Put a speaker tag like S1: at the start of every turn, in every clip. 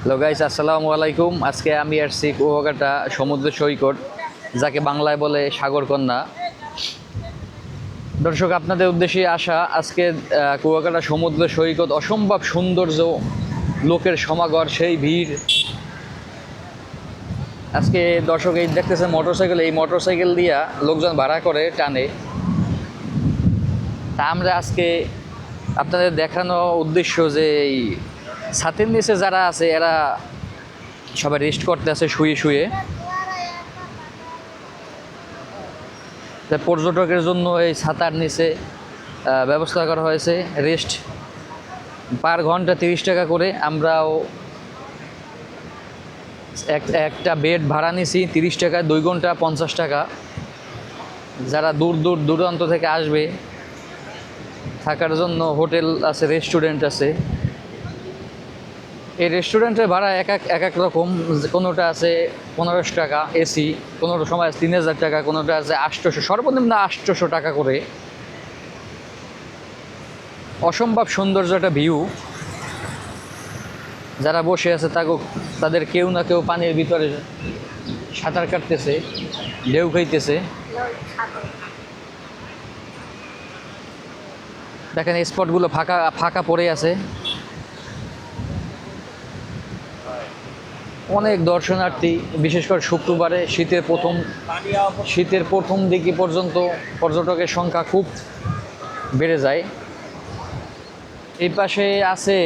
S1: Hello guys, আসসালামু আলাইকুম। আজকে আমি আসছি কুয়াকাটা সমুদ্র সৈকত, যাকে বাংলায় বলে সাগরকন্যা। দর্শক, আপনাদের উদ্দেশ্যে আসা, আজকে কুয়াকাটা সমুদ্র সৈকত, অসম্ভব সৌন্দর্য, লোকের সমাগর, সেই ভিড়। আজকে দর্শক, এই দেখতেছে মোটরসাইকেল এই মোটরসাইকেল দিয়া লোকজন ভাড়া করে, টানে। তা আমরা আজকে আপনাদের দেখানো উদ্দেশ্য যে এই ছাতের নিচে যারা আছে, এরা সবাই রেস্ট করতে আছে শুয়ে শুয়ে। পর্যটকের জন্য এই ছাতার নিচে ব্যবস্থা করা হয়েছে রেস্ট পার ঘণ্টা তিরিশ টাকা করে। আমরাও এক- একটা বেড ভাড়া নিছি তিরিশ টাকা দুই ঘণ্টা পঞ্চাশ টাকা। যারা দূর দূর, দূরান্ত থেকে আসবে, থাকার জন্য হোটেল আছে রেস্টুরেন্ট আছে। এই রেস্টুরেন্টের ভাড়া এক এক এক এক রকম, কোনোটা আছে পনেরোশো টাকা এসি কোনোটা সময় তিন হাজার টাকা, কোনোটা আছে আটশোশো, সর্বনিম্ন আটশোশো টাকা করে। অসম্ভব সৌন্দর্য একটা ভিউ যারা বসে আছে তাকে তাদের কেউ না কেউ পানির ভিতরে সাঁতার কাটতেছে, ঢেউ খাইতেছে। দেখেন এই স্পটগুলো ফাঁকা ফাঁকা পড়ে আছে। অনেক দর্শনার্থী, বিশেষ করে শুক্রবারে শীতের প্রথম শীতের প্রথম দিকে পর্যন্ত পর্যটকের সংখ্যা খুব বেড়ে যায়। এই পাশে আছে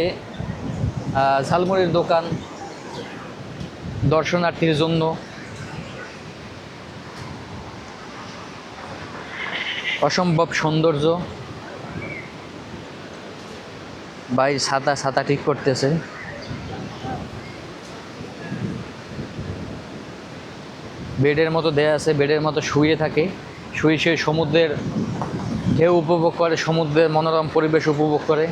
S1: ঝালমুড়ির দোকান দর্শনার্থীর জন্য। অসম্ভব সৌন্দর্য। ভাই ছাতা ছাতা ঠিক করতেছে। বেডের মতো দেয়া আছে, বেডের মতো শুয়ে থাকে। শুয়ে শুয়ে সমুদ্রের ঢেউ উপভোগ করে, সমুদ্রের মনোরম পরিবেশ উপভোগ করে।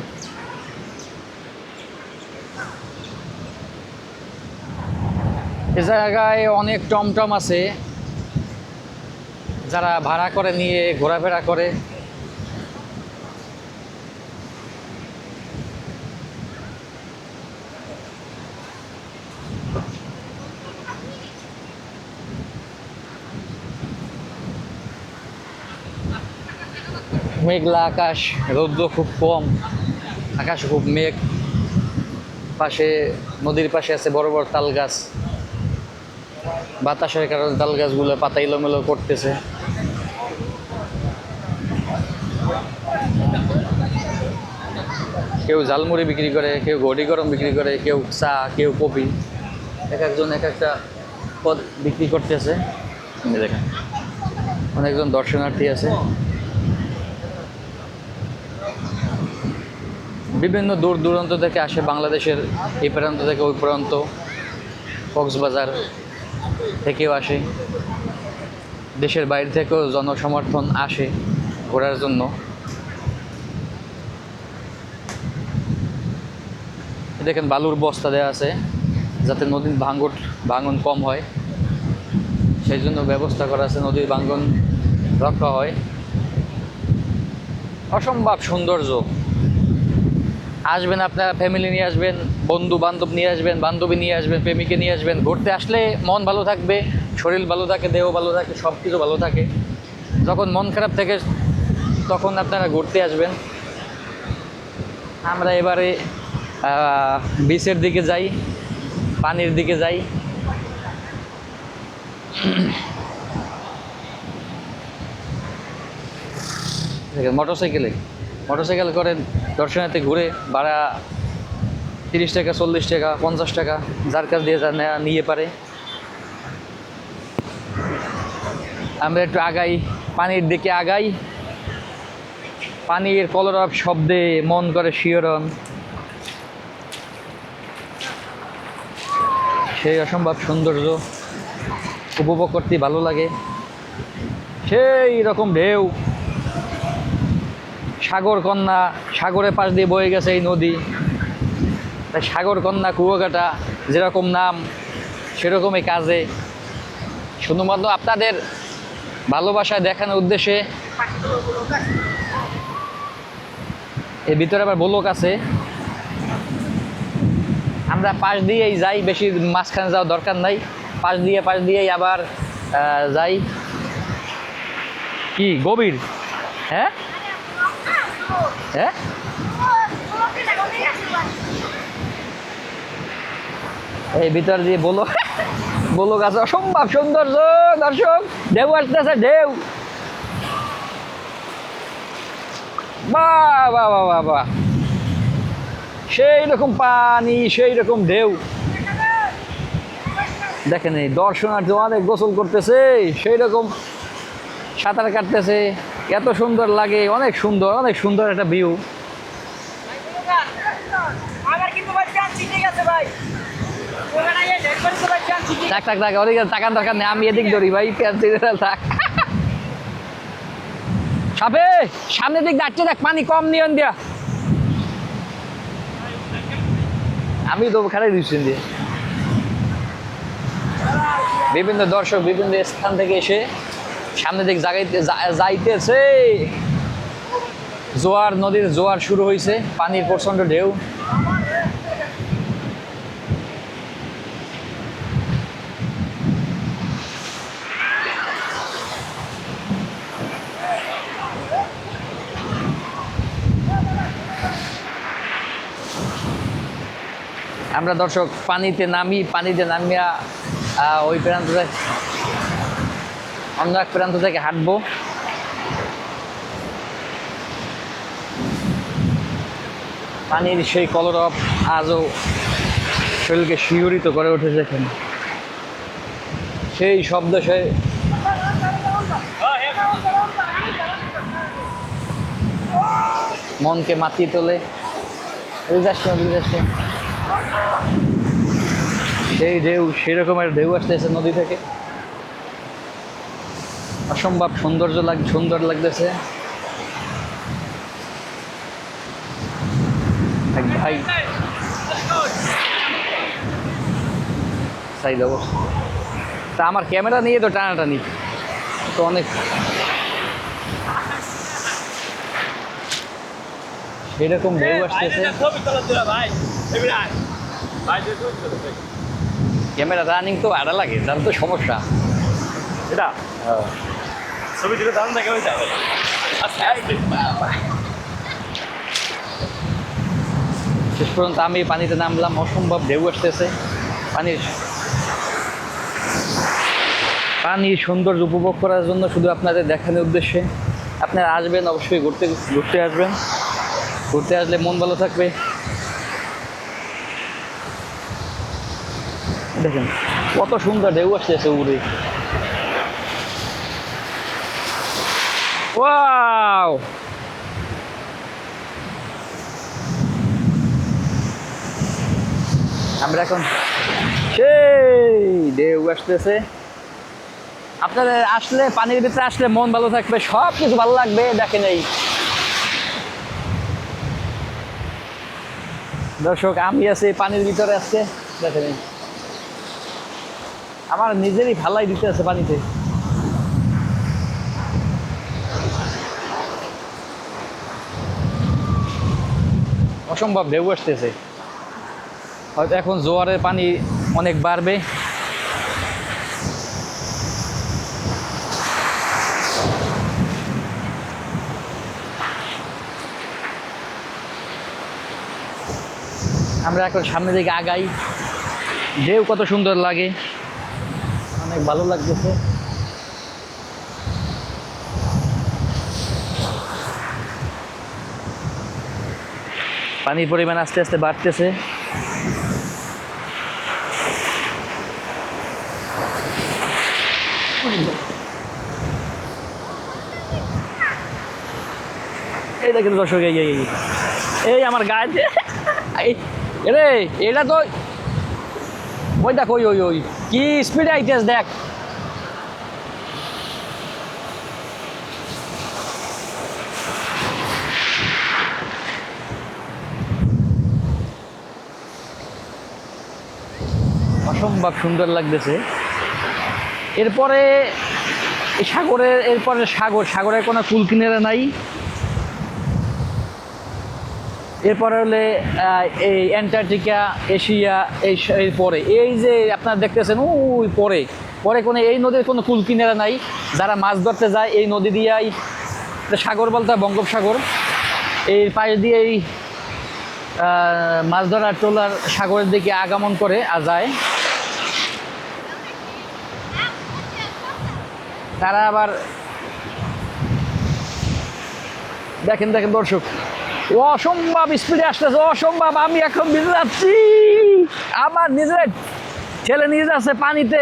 S1: এ জায়গায় অনেক টমটম আছে। যারা ভাড়া করে নিয়ে, ঘোরাফেরা করে। মেঘলা আকাশ, রৌদ্র খুব কম, আকাশ খুব মেঘ। পাশে, নদীর পাশে আছে বড় বড় তাল গাছ বাতাসের কারণে তাল গাছগুলো পাতা এলোমেলো করতেছে। কেউ ঝালমুড়ি বিক্রি করে, কেউ ঘড়ি গরম বিক্রি করে, কেউ চা, কেউ কপি এক একজন এক একটা পদ বিক্রি করতেছে। দেখেন, অনেকজন দর্শনার্থী আছে। বিভিন্ন দূর দূরান্ত থেকে আসে বাংলাদেশের এই প্রান্ত থেকে ওই প্রান্ত, কক্সবাজার থেকেও আসে। দেশের বাইরে থেকেও জনসমর্থন আসে ঘোরার জন্য। দেখেন বালুর বস্তা দেওয়া আছে, যাতে নদীর ভাঙ্গন ভাঙন কম হয়। সেই জন্য ব্যবস্থা করা আছে, নদীর ভাঙ্গন রক্ষা হয়। অসম্ভব সৌন্দর্য। আসবেন আপনারা ফ্যামিলি নিয়ে আসবেন, বন্ধু বান্ধব নিয়ে আসবেন, বান্ধবী নিয়ে আসবেন, প্রেমিকে নিয়ে আসবেন, ঘুরতে আসলে মন ভালো থাকবে, শরীর ভালো থাকে, দেহ ভালো থাকে সব কিছু ভালো থাকে। যখন মন খারাপ থাকে, তখন আপনারা ঘুরতে আসবেন। আমরা এবারে বিচের দিকে যাই, পানির দিকে যাই। মোটর সাইকেলে মোটর সাইকেল করে দর্শনার্থী ঘুরে ভাড়া তিরিশ টাকা, চল্লিশ টাকা, পঞ্চাশ টাকা, যার কাছ দিয়ে যা নেয়া পারে। আমরা একটু আগাই, পানির দিকে আগাই। পানির কলরব শব্দে মন করে শিহরণ। সেই অসম্ভব সৌন্দর্য উপভোগ করতে ভালো লাগে। সেই রকম ঢেউ। সাগর কন্যা সাগরের পাশ দিয়ে বয়ে গেছে এই নদী। তাই সাগর কন্যা কুয়াকাটা যেরকম নাম, সেরকমই কাজে। শুধুমাত্র আপনাদের ভালোবাসায় দেখানোর উদ্দেশ্যে এর ভিতরে আবার বলক আছে। আমরা পাশ দিয়েই যাই, বেশি মাঝখানে যাওয়ার দরকার নাই। পাশ দিয়ে, পাশ দিয়েই আবার যাই। কি, গভীর? হ্যাঁ? হ্যাঁ? এই ভিতর দিয়ে বলো। বলো গাছ, অসম্ভব সৌন্দর্য, দর্শক, ঢেউ আসতেছে, ঢেউ। বাহ বাহ বাহ বাহ বাহ সেই রকম পানি সেই রকম ঢেউ। দেখেন এই দর্শনার্থী অনেক গোসল করতেছে সেই রকম সাঁতার কাটতেছে। এত সুন্দর লাগে অনেক সুন্দর অনেক সুন্দর একটা ভিউ
S2: ওখানে
S1: থাক থাক থাক ওদিকে টাকার দরকার নেই আমি এদিক ধরি ভাই থাক। সাপে সামনের দিক দাঁড়িয়ে দেখ পানি কম নিয়ন দিয়া। আমি তো খারাই দিচ্ছি দিয়ে বিভিন্ন দর্শক বিভিন্ন স্থান থেকে এসে সামনের দিক জাগাইতে যাইতেছে। জোয়ার, নদীর জোয়ার শুরু হয়েছে পানির প্রচণ্ড ঢেউ। আমরা দর্শক, পানিতে নামি পানিতে নামিয়া ওই প্রান্ত অন্য এক প্রান্ত থেকে হাঁটবো। পানির সেই কলরব আজও শরীরকে শিহরিত করে উঠেছে এখানে। সেই শব্দ সেই মনকে মাতিয়ে তোলে। সেই ঢেউ, সেই রকমের ঢেউ আসতেছে নদী থেকে। অসম্ভব সৌন্দর্য লাগ সুন্দর লাগতেছে। এক ভাই। অবস্থা তা আমার ক্যামেরা নিয়ে তো টানাটানি। তো অনেক। সেরকম ঢেউ আসতেছে। ক্যামেরা রানিং তো আড়া লাগে তার তো সমস্যা।
S2: এটা? ছবি দাম যাবে। আচ্ছা
S1: শেষ পর্যন্ত আমি পানিতে নামলাম, অসম্ভব ঢেউ আসতেছে। পানির পানির সৌন্দর্য উপভোগ করার জন্য শুধু আপনাদের দেখানোর উদ্দেশ্যে। আপনারা আসবেন, অবশ্যই ঘুরতে ঘুরতে আসবেন। ঘুরতে আসলে মন ভালো থাকবে। দেখেন, কত সুন্দর ঢেউ আসতেছে উড়ে ওয়াও আমরা এখন সেই ঢেউ আসতেছে। আপনাদের আসলে পানির ভিতরে আসলে মন ভালো থাকবে সব কিছু ভালো লাগবে দেখেন এই। দর্শক আমি আছি পানির ভিতরে আসছে দেখেন। আমার নিজেরই ভালাই দিতে আছে পানিতে। অসম্ভব ঢেউ আসতেছে। হয়তো এখন জোয়ারের পানি অনেক বাড়বে। আমরা এখন সামনের দিকে আগাই। ঢেউ কত সুন্দর লাগে। অনেক ভালো লাগতেছে। পানির পরিমাণ আস্তে আস্তে বাড়তেছে। এই দেখেন দর্শক, এই আমার গায়ে রে এটা তো ওই দেখ, ওই ওই ওই, কি স্পিডে আইতেস দেখ। অসম্ভব সুন্দর লাগতেছে। এরপরে সাগরের এরপরে সাগর সাগরের কোনো কুল কিনারা নাই। এরপরে হলে এই অ্যান্টার্কটিকা এশিয়া এই পরে। এই যে আপনারা দেখতেছেন ওই পরে। পরে কোনো এই নদীর কোনো কুল কিনারা নাই। যারা মাছ ধরতে যায় এই নদী দিয়েই সাগর বলতে বঙ্গোপসাগর। এই পাশ দিয়ে এই আহ, মাছ ধরার ট্রলার সাগরের দিকে আগমন করে আর যায়। তারা আবার দেখেন দেখেন দর্শক, অসম্ভব স্পিডে আসতেছে, অসম্ভব, আমি এখন ভিজে যাচ্ছি আমার নিজের ছেলে নিয়ে যাচ্ছে পানিতে।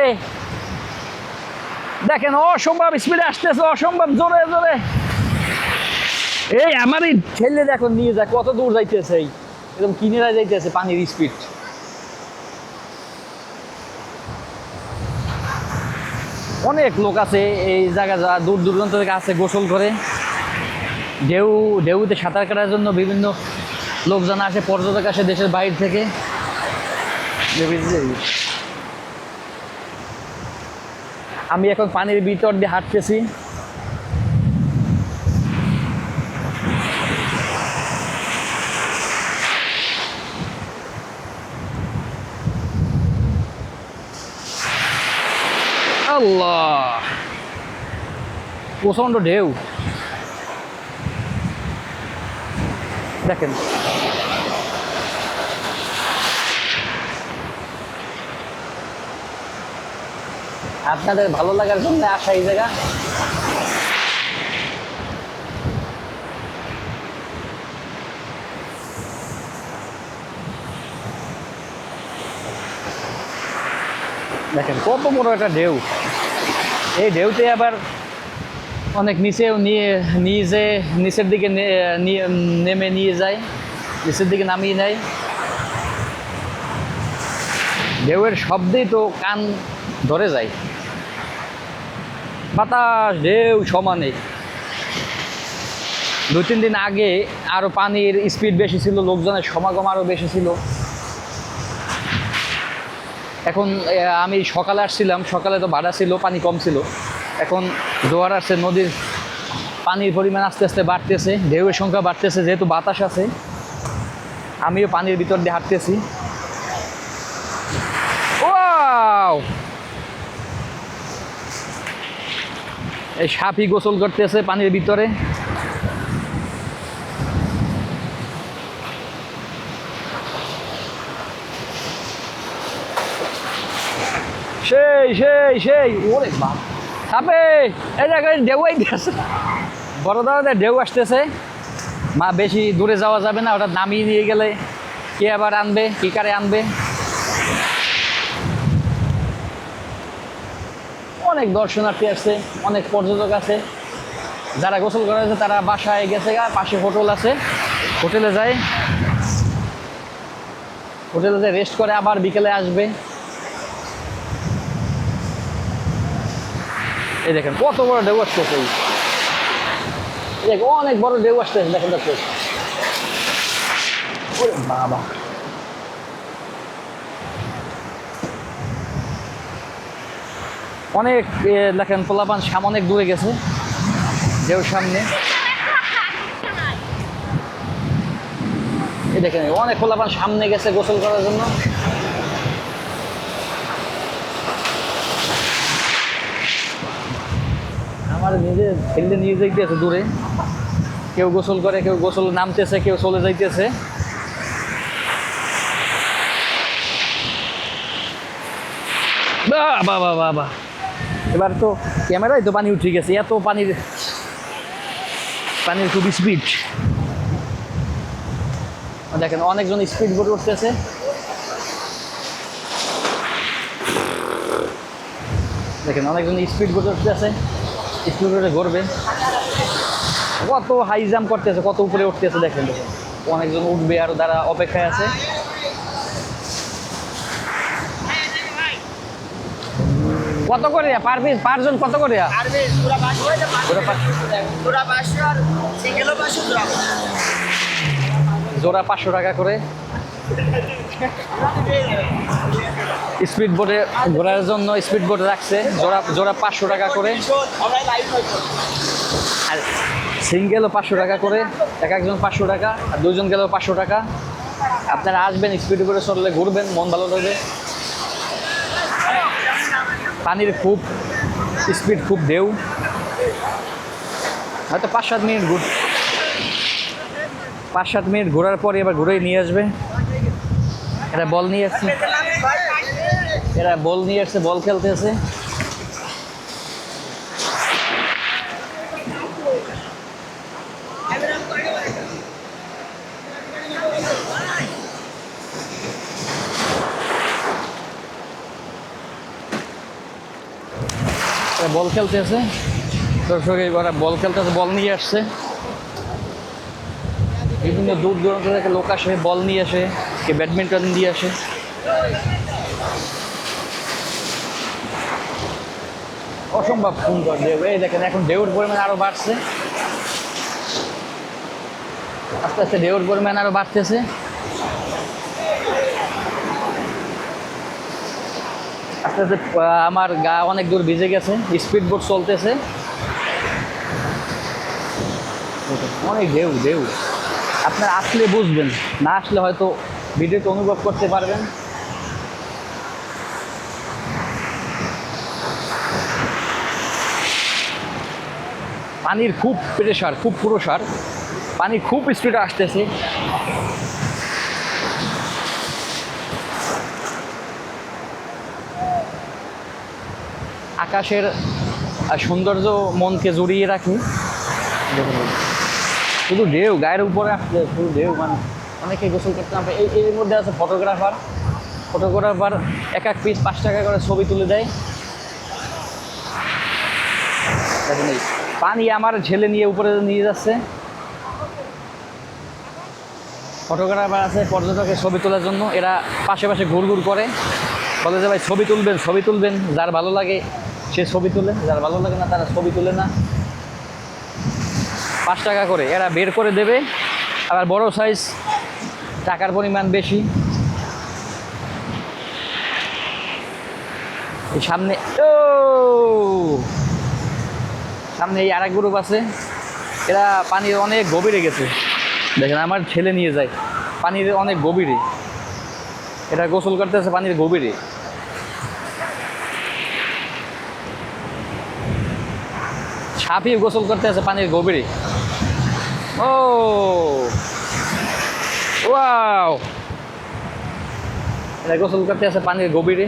S1: দেখেন, অসম্ভব স্পিডে আসতেছে, অসম্ভব জোরে জোরে। এই আমারই ছেলে দেখো নিয়ে যায়, কত দূর যাইতেছে এই। একদম কিনেরা যাইতেছে পানির স্পিড অনেক লোক আছে এই জায়গা যা দূর দূরান্ত থেকে আছে গোসল করে। ঢেউ, ঢেউতে সাঁতার কাটার জন্য বিভিন্ন লোকজন আসে, পর্যটক আসে দেশের বাইরে থেকে। আমি এখন পানির ভিতর দিয়ে হাঁটতেছি। আল্লাহ। প্রচণ্ড ঢেউ। দেখেন। আপনাদের ভালো লাগার জন্য আসা এই জায়গা। দেখেন, কত বড় একটা ঢেউ। এই ঢেউতে আবার অনেক নিচেও নিয়ে নিয়ে নিচের দিকে নেমে নিয়ে যায়, নিচের দিকে নামিয়ে নেয়। ঢেউয়ের শব্দেই তো কান ধরে যায়। বাতাস, ঢেউ সমানে। দু তিন দিন আগে আরও পানির স্পিড বেশি ছিল, লোকজনের সমাগম আরও বেশি ছিল। এখন আমি সকালে আসছিলাম, সকালে তো ভাড়া ছিল, পানি কম ছিল। এখন জোয়ার আসছে, নদীর পানির পরিমাণ আস্তে আস্তে বাড়তেছে, ঢেউয়ের সংখ্যা বাড়তেছে, যেহেতু বাতাস আছে, আমিও পানির ভিতর দিয়ে হাঁটতেছি। এই সাপই গোসল করতেছে পানির ভিতরে। সেই সাপে জায়গায় ঢেউ আইতেছে। বড় দাদা ঢেউ আসতেছে। মা বেশি দূরে যাওয়া যাবে না, ওটা নামিয়ে নিয়ে গেলে কে আবার আনবে, কি কারে আনবে? অনেক দর্শনার্থী আসছে, অনেক পর্যটক আছে। যারা গোসল করা আছে তারা বাসায় গেছে পাশে হোটেল আছে। হোটেলে যায়। হোটেলে যায় রেস্ট করে আবার বিকেলে আসবে। এই দেখেন, কত বড় ঢেউ আসতেছে। এই। অনেক বড় ঢেউ আসতেছে, দেখেন ওরে বাবা। অনেক দেখেন, পোলাপান সাম অনেক দূরে গেছে, ঢেউর সামনে। দেখেন, অনেক পোলাপান সামনে গেছে গোসল করার জন্য। আমার নিজে ছেলে নিয়ে যাইতেছে দূরে। কেউ গোসল করে, কেউ গোসল নামতেছে, কেউ চলে যাইতেছে। বাহ বাহ বাহ এবার তো ক্যামেরায় তো পানি উঠে গেছে, এত পানির পানির খুব স্পিড দেখেন, অনেকজন স্পিড বোট উঠতেছে। দেখেন, অনেকজন স্পিড বোট উঠতেছে। স্পিড বোটে ঘুরবে কত হাই জাম্প করতেছে কত উপরে উঠতেছে দেখেন দেখেন। অনেকজন উঠবে আর তারা অপেক্ষায় আছে। কত করে? পার পিস পারজন কত করে? জোড়া পাঁচশো টাকা করে। স্পিড বোটে ঘোরার জন্য স্পিড বোট রাখছে। জোড়া জোড়া পাঁচশো টাকা করে। আর সিঙ্গেলও পাঁচশো টাকা করে, এক একজন পাঁচশো টাকা, আর দুজন গেলেও পাঁচশো টাকা। আপনারা আসবেন, স্পিড করে চললে ঘুরবেন, মন ভালো লাগবে। পানির খুব, স্পিড খুব ঢেউ। হয়তো পাঁচ সাত মিনিট ঘুর পাঁচ সাত মিনিট ঘোরার পরে এবার ঘুরে নিয়ে আসবে। এরা বল নিয়ে আসছে। এরা বল নিয়ে আসছে, বল খেলতেছে। বল খেলতেছে। দর্শক এবার বল খেলতেছে, বল নিয়ে আসছে। বিভিন্ন দূর দূরান্ত থেকে লোক আসে, বল নিয়ে আসে। কে ব্যাডমিন্টন দিয়ে আসে। অসম্ভব সুন্দর ঢেউ। এই দেখেন, এখন ঢেউর পরিমাণ আরও বাড়ছে। আস্তে আস্তে ঢেউর পরিমাণ আরও বাড়তেছে। আস্তে আস্তে আমার গা অনেক দূর ভিজে গেছে। স্পিড বোট চলতেছে। অনেক ঢেউ ঢেউ। আপনার আসলে বুঝবেন, না আসলে হয়তো ভিডিওতে অনুভব করতে পারবেন। পানির খুব প্রেশার খুব পুরোসার। পানি খুব স্পিডে আসতেছে। আকাশের সৌন্দর্য মনকে জড়িয়ে রাখে। শুধু ঢেউ, গায়ের উপরে আসছে শুধু ঢেউ মানে। অনেকে গোসল করতে এই এর মধ্যে আছে ফটোগ্রাফার ফটোগ্রাফার এক এক পিস পাঁচ টাকা করে ছবি তুলে দেয়। পানি আমার ঝেলে নিয়ে উপরে নিয়ে যাচ্ছে। ফটোগ্রাফার আছে, পর্যটকের ছবি তোলার জন্য। এরা পাশে পাশে ঘুর ঘুর করে। বলে যে, ভাই, ছবি তুলবেন ছবি তুলবেন, যার ভালো লাগে সে ছবি তুলে, যার ভালো লাগে না তারা ছবি তুলে না। পাঁচ টাকা করে, এরা বের করে দেবে। আবার বড় সাইজ টাকার পরিমাণ বেশি। সামনে, ও! সামনে এই আর এক গ্রুপ আছে। এরা পানির অনেক গভীরে গেছে। দেখেন, আমার ছেলে নিয়ে যায়। পানির অনেক গভীরে। এটা গোসল করতেছে পানির গভীরে। ছাপিয়ে গোসল করতে আছে পানির গভীরে। ও! ওয়াও এটা গোসল করতে আছে পানির গভীরে।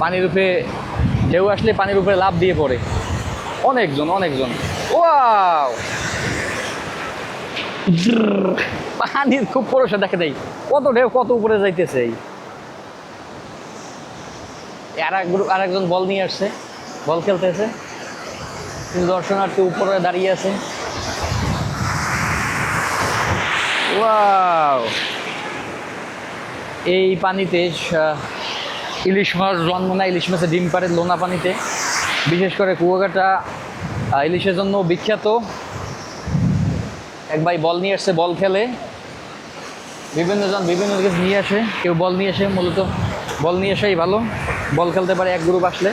S1: পানির উপরে ঢেউ আসলে পানির উপরে লাভ দিয়ে পড়ে। অনেকজন অনেকজন। ওয়াও পানির খুব পরশা দেখে দেয় কত ঢেউ, কত উপরে যাইতেছে এই। আর এক গ্রুপ আর একজন বল নিয়ে আসছে। বল খেলতেছে। দর্শনার্থী উপরে দাঁড়িয়ে আছে। এই পানিতে ইলিশ মাছ, জন্ম নেয় ইলিশ মাছের ডিম পারে লোনা পানিতে। বিশেষ করে কুয়াকাটা ইলিশের জন্য বিখ্যাত। এক ভাই বল নিয়ে আসছে, বল খেলে। বিভিন্ন জন, বিভিন্ন কিছু নিয়ে আসে, কেউ বল নিয়ে আসে, মূলত বল নিয়ে আসাই ভালো। বল খেলতে পারে এক গ্রুপ আসলে।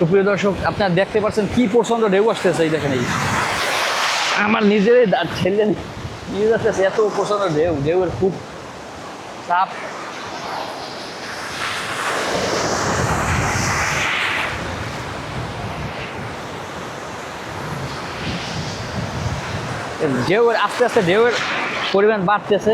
S1: Wow! সুপ্রিয় দর্শক, আপনারা দেখতে পাচ্ছেন কি প্রচণ্ড ঢেউ আসতেছে এই দেখেন এই আমার নিজেরই ছেলে নিয়ে এত প্রচণ্ড ঢেউ, ঢেউয়ের খুব চাপ ঢেউয়ের, আস্তে আস্তে ঢেউয়ের পরিমাণ বাড়তেছে